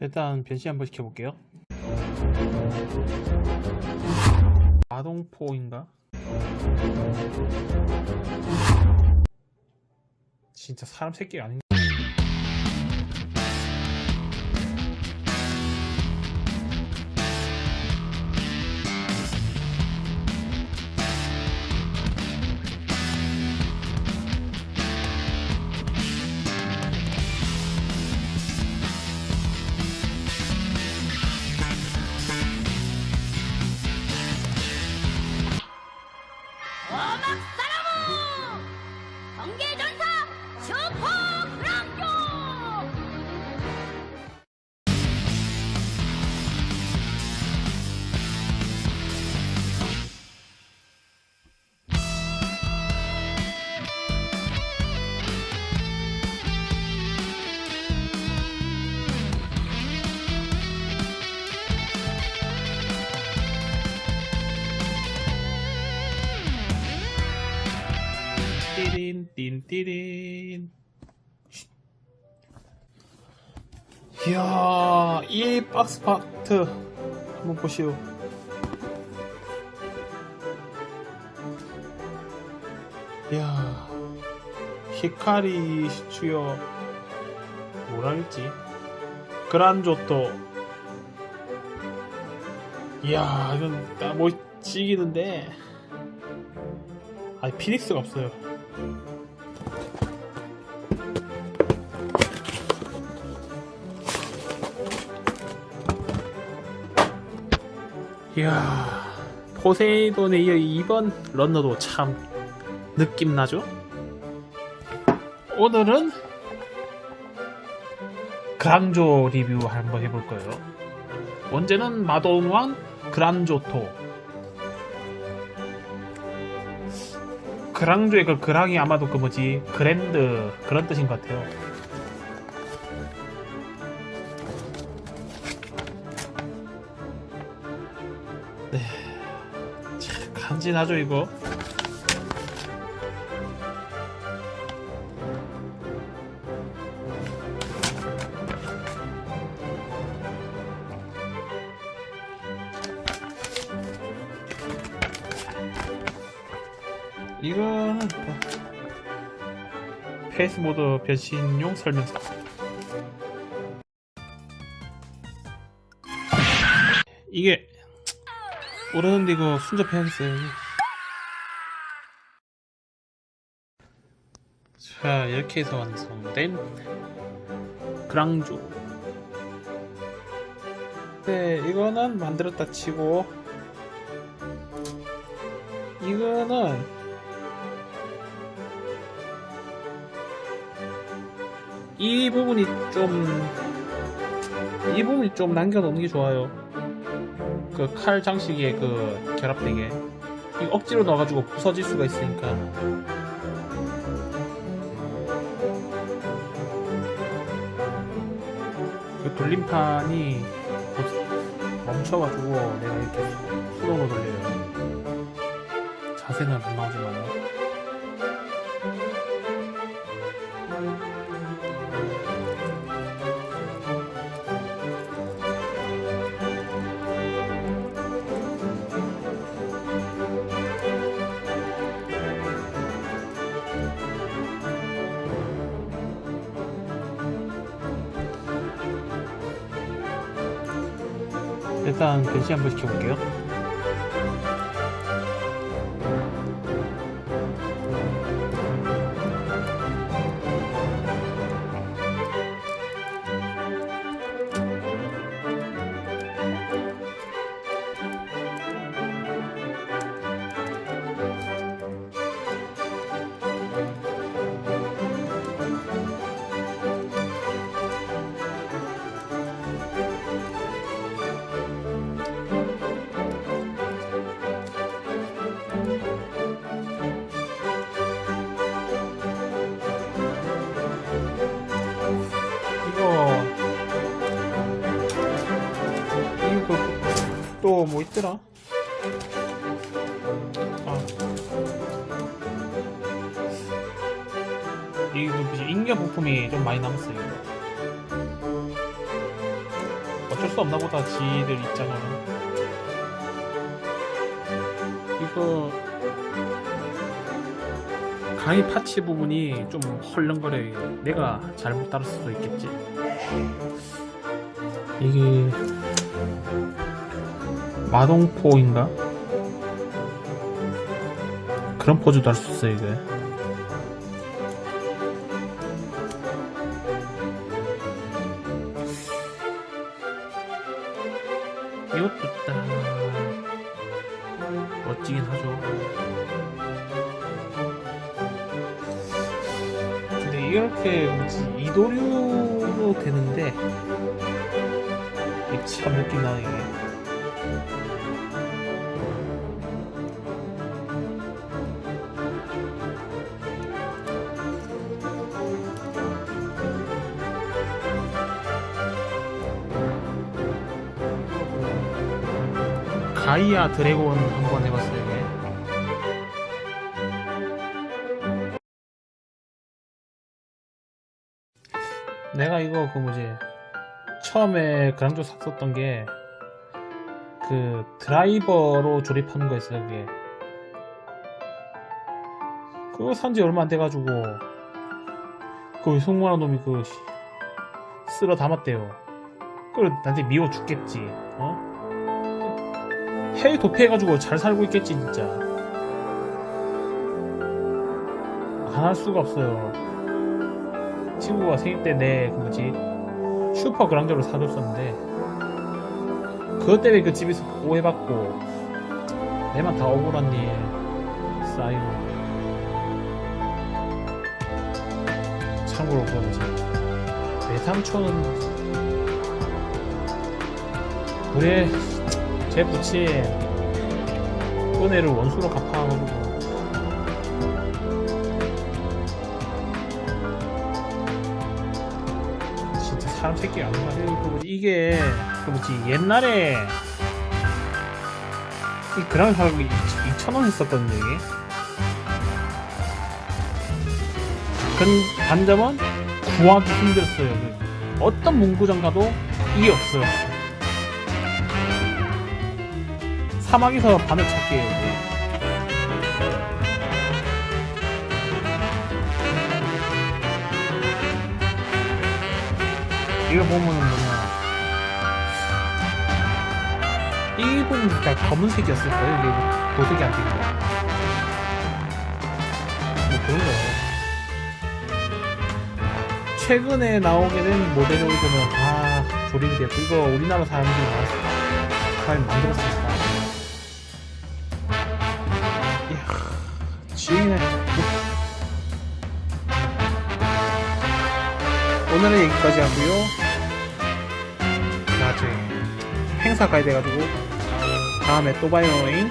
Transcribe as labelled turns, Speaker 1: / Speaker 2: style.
Speaker 1: 일단 변신 한번 시켜볼게요. 아동포인가? 진짜 사람 새끼 아닌가?
Speaker 2: Chop! Ramyo!
Speaker 1: 띠린 이야 이 박스 파트 한번 보시오. 이야 히카리 시추요 뭐라 했지? 그란조토. 이야 이건 나 멋지기는데. 아니 피닉스가 없어요 이야 포세이돈의 이 2번 런너도 참 느낌 나죠? 오늘은 그랑조 리뷰 한번 해볼 거예요. 언제는 마동왕 그랑조토 그랑조의 그 그랑이 아마도 그 뭐지 그랜드 그런 뜻인 것 같아요. 네, 참 간지나죠 이거. 이거는 뭐 페이스 모드 변신용 설명서. 이게 오르는데 이거 순접해야겠어요. 자 이렇게 해서 완성된 그랑조. 네 이거는 만들었다 치고 이거는 이 부분이 좀 이 부분이 좀 남겨놓는 게 좋아요. 그 칼 장식에 그 결합되게 이 억지로 넣어가지고 부서질 수가 있으니까 그 돌림판이 멈춰가지고 내가 이렇게 수동으로 돌려요. 자세는 안 나오지만 일단 변신 한번 시켜볼게요. 또 뭐 있더라? 아 이거 뭐지 인격 부품이 좀 많이 남았어요. 이거. 수 없나 보다 지들 입장은 이거 강의 파츠 부분이 좀 헐렁거려요 내가 잘못 따를 수도 있겠지 이게 마동포인가? 그런 포즈도 할 수 있어 이게. 이것도 있다. 멋지긴 하죠. 근데 이렇게 뭐지 이도류로 되는데 참 나네 이게 가이아 드래곤 한번 해봤어요 내가 이거 그 뭐지? 처음에 그랑조 샀었던 게 그 드라이버로 조립하는 거였어요 그게. 그거 산지 얼마 안 돼가지고 그 송만한 놈이 그 씨, 쓸어 담았대요. 그걸 나한테 미워 죽겠지 어? 해외 도피해가지고 잘 살고 있겠지 진짜. 안 할 수가 없어요. 친구가 생일 때 내 그 뭐지? 슈퍼 그랑저를 사줬었는데 그것 때문에 그 집에서 오해받고 내만 다 억울한 일. 쌓이고 참고로 그 뭐지? 외삼촌은 왜 제 부친 은혜를 원수로 갚아가지고. 진짜 사람 새끼가 아닌가 그리고 이게 그 뭐지? 옛날에 이 그랑 사고 2,000원 했었거든요 이게? 근 단점은 구하기 힘들었어요. 그 어떤 문구점 가도 이게 없어요 사막에서 바늘 찾기예요 이게. 이거 보면은 뭐냐 이 부분 다 검은색이었을 거예요 이게 도색이 안된 거. 뭐 그런 거예요 최근에 나오게 된 모델 오이드는 다 조립이 됐고 이거 우리나라 사람들이 나왔을 사람이 만들었으니까 이야 지옥이네 오늘은 여기까지 하고요. 나중에 행사 가야 돼가지고 다음에 또 봐요잉